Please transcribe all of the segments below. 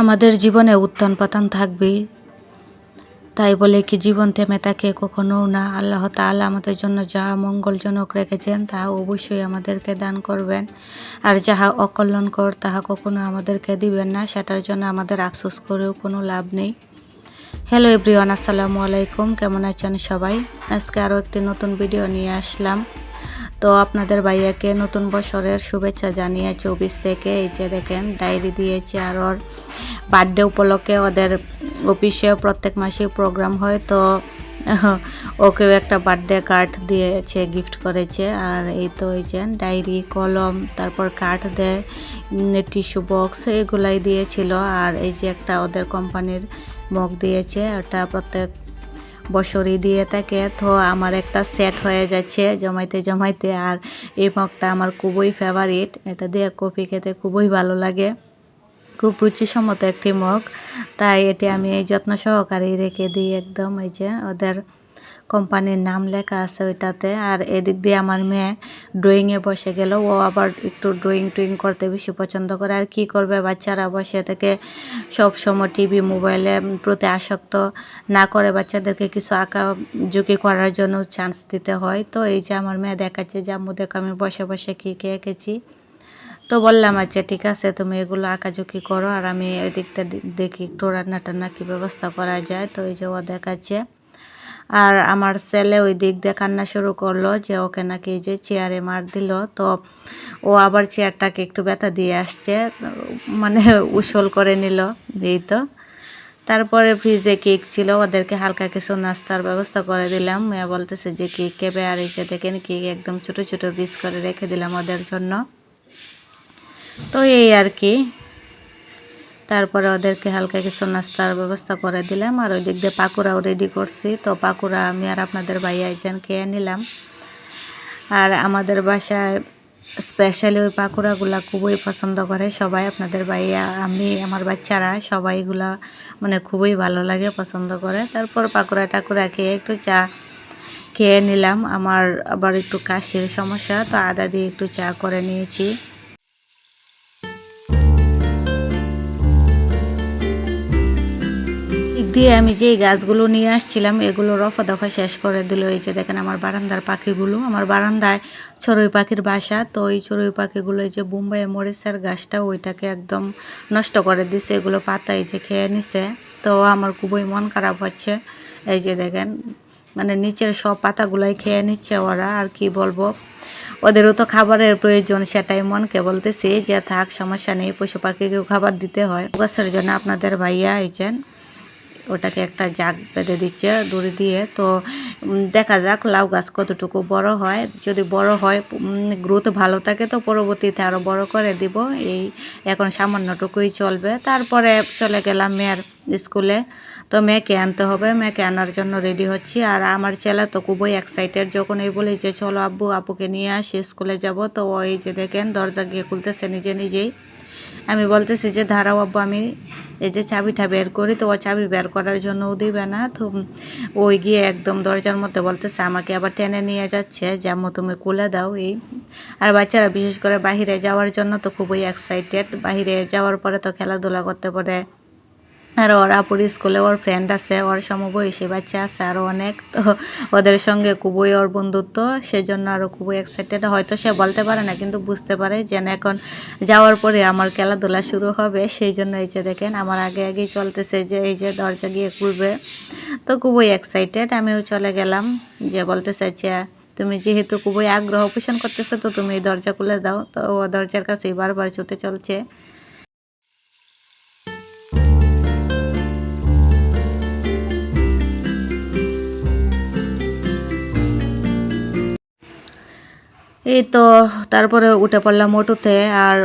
আমাদের জীবনে উত্থান পতন থাকবেই তাই বলে কি জীবন থেমে থাকে কখনো না। আল্লাহ তাআলা আমাদের জন্য যা মঙ্গলজনক রেখেছেন, তা অবশ্যই আমাদেরকে দান করবেন। আর যাহা অকল্যাণকর, তাহা কখনো আমাদেরকে দিবেন না। সেটার জন্য আমাদের আফসোস করেও কোনো লাভ নেই। হ্যালো এভরিওয়ান, আসসালামু আলাইকুম। কেমন আছেন সবাই? আজকে আরও একটি নতুন ভিডিও নিয়ে আসলাম। তো আপনাদের ভাইয়াকে নতুন বছরের শুভেচ্ছা জানিয়ে চব্বিশ থেকে এই যে দেখেন, ডায়েরি দিয়েছে আর ওর বার্থডে উপলক্ষে ওদের অফিসে প্রত্যেক মাসে প্রোগ্রাম হয়। তো ওকেও একটা বার্থডে কার্ড দিয়েছে গিফট করেছে। আর এই তো ওই যে ডায়েরি, কলম, তারপর কার্ড দেয় টিস্যু বক্স এগুলাই দিয়েছিল। আর এই যে একটা ওদের কোম্পানির মগ দিয়েছে। ওটা প্রত্যেক বছরই দিয়ে থাকে তো আমার একটা সেট হয়ে যাচ্ছে জমাইতে জমাইতে, আর এই মগটা আমার খুবই ফেভারিট এটা দিয়ে কফি খেতে খুবই ভালো লাগে। খুব রুচিসম্মত একটি মগ। তাই এটি আমি এই যত্ন সহকারেই রেখে দিই একদম, এই যে ওদের কোম্পানির নাম লেখা আছে ওইটাতে। আর এদিক দিয়ে আমার মেয়ে ড্রয়িংয়ে বসে গেল। ও আবার একটু ড্রয়িং ট্রয়িং করতে বেশি পছন্দ করে। আর কি করবে? বাচ্চারা বসে থেকে সব সময় টিভি মোবাইলে প্রতি আসক্ত না করে বাচ্চাদেরকে কিছু আঁকা ঝুঁকি করার জন্য চান্স দিতে হয়। তো এই যে আমার মেয়ে দেখাচ্ছে যে দেখো, আমি বসে বসে কী, কে এঁকেছি? তো বললাম আচ্ছা ঠিক আছে, তুমি এগুলো আঁকাঝুঁকি করো। আর আমি এদিকটা দেখি একটু রান্না টান্না কী ব্যবস্থা করা যায়? তো এই যে ও দেখাচ্ছে। আর আমার ছেলে ওই দিক দিয়ে কান্না শুরু করল যে ওকে নাকি যে চেয়ারে মার দিল। তো ও আবার চেয়ারটাকে একটু ব্যথা দিয়ে আসছে মানে উসল করে নিল এই তো। তারপরে ফ্রিজে কেক ছিল, ওদেরকে হালকা কিছু নাস্তার ব্যবস্থা করে দিলাম। মেয়ে বলতেছে যে কেক কেবে আর এই যে দেখেন কেক একদম ছোট ছোট পিস করে রেখে দিলাম ওদের জন্য। তো এই আর কি। তারপরে ওদেরকে হালকা কিছু নাস্তার ব্যবস্থা করে দিলাম, আর ওই দিক দিয়ে পাকুড়াও রেডি করছি। তো পাকুড়া আমি আর আপনাদের ভাইয়া একজন খেয়ে নিলাম। আর আমাদের বাসায় স্পেশালি ওই পাকুড়াগুলা খুবই পছন্দ করে সবাই, আপনাদের ভাইয়া, আমি, আমার বাচ্চারা সবাইগুলা মানে খুবই ভালো লাগে, পছন্দ করে। তারপর পাকুড়া টাকুড়া খেয়ে একটু চা খেয়ে নিলাম। আমার আবার একটু কাশির সমস্যা, তো আদা দিয়ে একটু চা করে নিয়েছি। দিয়ে আমি যে গাছগুলো নিয়ে আসছিলাম এগুলো রফা দফা শেষ করে দিল। এই যে দেখেন আমার বারান্দার পাখিগুলো। আমার বারান্দায় চড়ুই পাখির বাসা। তো এই চড়ুই পাখিগুলো এই যে বোম্বাই মরিচের গাছটা ওইটাকে একদম নষ্ট করে দিছে। এগুলো পাতা এই যে খেয়ে নিছে। তো আমার খুবই মন খারাপ হচ্ছে। এই যে দেখেন মানে নিচের সব পাতাগুলাই খেয়ে নিচ্ছে ওরা। আর কি বলব? ওদেরও তো খাবারের প্রয়োজন, সেটাই মনকে বলতেছি যে থাক, সমস্যা নেই। পশু পাখিকেও খাবার দিতে হয়। গাছের জন্য আপনাদের ভাইয়া আইছেন ওটাকে একটা জাগ বেঁধে দিচ্ছে, দড়ি দিয়ে। তো দেখা যাক লাউ গাছ কতটুকু বড় হয়। যদি বড় হয় গ্রোথ ভালো থাকে, তো পরবর্তীতে আরও বড় করে দিব। এই এখন সামান্যটুকুই চলবে। তারপরে চলে গেলাম মেয়ের স্কুলে। তো মেয়েকে আনতে হবে। মেয়েকে আনার জন্য রেডি হচ্ছি। আর আমার ছেলে তো খুবই এক্সাইটেড যখন এই বলি যে, চলো আব্বু আপুকে নিয়ে আসি স্কুলে যাব। তো ওই যে দেখেন দরজা গিয়ে খুলতেছে নিজে নিজেই। আমি বলতেছি যে ধারাও আব্বু, আমি এই যে চাবিটা বের করি, তো ও চাবি বের করার জন্য ও দিবে না। তো ওই গিয়ে একদম দরজার মধ্যে বলতেছে, আমাকে আবার টেনে নিয়ে যাচ্ছে যেমন তুমি কুলে দাও এই। আর বাচ্চারা বিশেষ করে বাহিরে যাওয়ার জন্য তো খুবই এক্সাইটেড বাহিরে যাওয়ার পরে তো খেলাধুলা করতে পারে আর ওর আপুর স্কুলে ওর ফ্রেন্ড আছে, ওর সমবয়সী বাচ্চা আছে আরও অনেক। তো ওদের সঙ্গে খুবই ওর বন্ধুত্ব, সেজন্য আরও খুবই এক্সাইটেড হয়তো সে বলতে পারে না, কিন্তু বুঝতে পারে যেন এখন যাওয়ার পরে আমার খেলাধুলা শুরু হবে। সেই জন্য এই যে দেখেন, আমার আগে আগেই চলতেছে যে এই যে দরজা গিয়ে খুলবে। তো খুবই এক্সাইটেড আমিও চলে গেলাম। যে বলতেছে যে, তুমি যেহেতু খুবই আগ্রহ পোষণ করতেছো, তো তুমি এই দরজা খুলে দাও। তো ও দরজার কাছে বারবার ছুটে চলছে। এই তো তারপরে উঠে পড়লাম অটোতে আর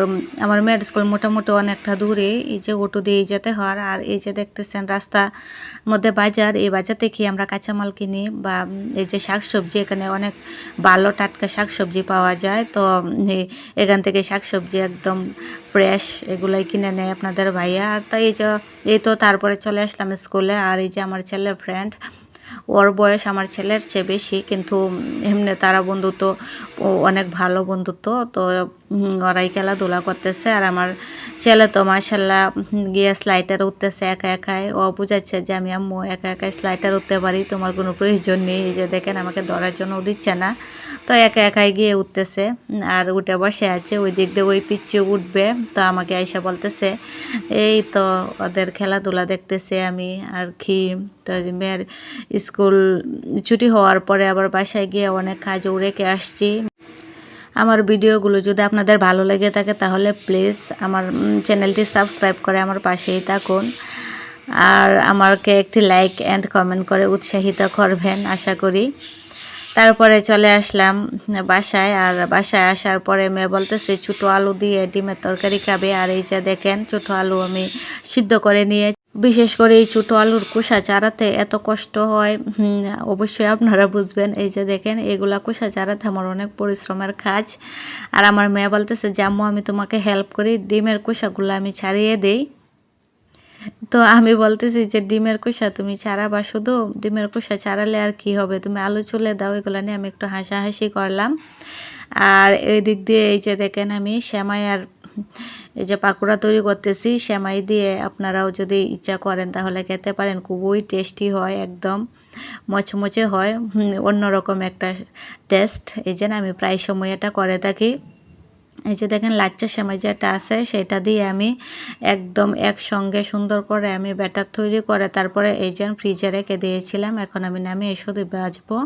আমার মেয়ের স্কুল মোটামুটি অনেকটা দূরে, এই যে অটো দিয়ে যেতে হয়। আর এই যে দেখতেছেন রাস্তা মধ্যে বাজার, এই বাজার থেকে আমরা কাঁচামাল কিনি বা এই যে শাকসবজি, এখানে অনেক ভালো টাটকা শাকসবজি পাওয়া যায়। তো এখান থেকে শাকসবজি একদম ফ্রেশ এগুলাই কিনে নেয় আপনাদের ভাইয়া। আর তাই এই যে, এই তো তারপরে চলে আসলাম স্কুলে। আর এই যে আমার ছেলের ফ্রেন্ড ওর বয়স আমার ছেলের চেয়ে বেশি কিন্তু এমনি তারা বন্ধুত্ব অনেক ভালো বন্ধুত্ব তো ওরাই খেলাধুলা করতেছে আর আমার ছেলে তো মাসাল্লাহ গিয়ে স্লাইটার উঠতেছে একা একাই। ও বুঝাচ্ছে যে আমি আম্মু, একা একাই স্লাইটার উঠতে পারি, তোমার কোনো প্রয়োজন নেই। যে দেখেন, আমাকে ধরার জন্য দিচ্ছে না। তো একা একাই গিয়ে উঠতেছে আর উঠে বসে আছে। ওই দিক দিয়ে ওই পিচ্ছে উঠবে। তো আমাকে আইসা বলতেছে, এই তো ওদের খেলাধুলা দেখতেছে আমি আর কি। তো মেয়ের স্কুল ছুটি হওয়ার পরে আবার বাসায় গিয়ে অনেক কাজও রেখে আসছি। আমার ভিডিওগুলো যদি আপনাদের ভালো লেগে থাকে তাহলে প্লিজ আমার চ্যানেলটি সাবস্ক্রাইব করে আমার পাশেই থাকুন। আর আমাকে একটি লাইক অ্যান্ড কমেন্ট করে উৎসাহিত করবেন, আশা করি। তারপরে চলে আসলাম বাসায়। আর বাসায় আসার পরে মেয়ে বলতেছে, ছোটো আলু দিয়ে ডিমের তরকারি খাবে। আর এই যে দেখেন, ছোটো আলু আমি সিদ্ধ করে নিয়ে বিশেষ করে এই ছোটো আলুর কুসা চারাতে এত কষ্ট হয়। অবশ্যই আপনারা বুঝবেন। এই যে দেখেন, এগুলা কুসা চারাতে আমার অনেক পরিশ্রমের কাজ। আর আমার মেয়ে বলতেছে, জাম্মু, আমি তোমাকে হেল্প করি, ডিমের কুসাগুলো আমি ছাড়িয়ে দিই। তো আমি বলতেছি যে, ডিমের কুসা তুমি ছাড়াবা শুধু? ডিমের কুসা ছাড়ালে আর কি হবে? তুমি আলু চলে দাও, এগুলো নিয়ে আমি একটু হাসাহাসি করলাম। আর এই দিক দিয়ে এই যে দেখেন, আমি শ্যামাই আর এই যে পাকোড়া তৈরি করতেছি, সেমাই দিয়ে আপনারাও যদি ইচ্ছা করেন তাহলে খেতে পারেন। খুবই টেস্টি হয়, একদম মচমচে হয়। অন্যরকম একটা টেস্ট এই জন্য আমি প্রায় সময় এটা করে থাকি। এই যে দেখেন, লাচ্চা সেমাই যেটা আছে, সেটা দিয়ে আমি একদম একসঙ্গে সুন্দর করে আমি ব্যাটার তৈরি করে, তারপরে এই যে ফ্রিজে রেখে দিয়েছিলাম। এখন আমি নামিয়ে শুধু বাজবো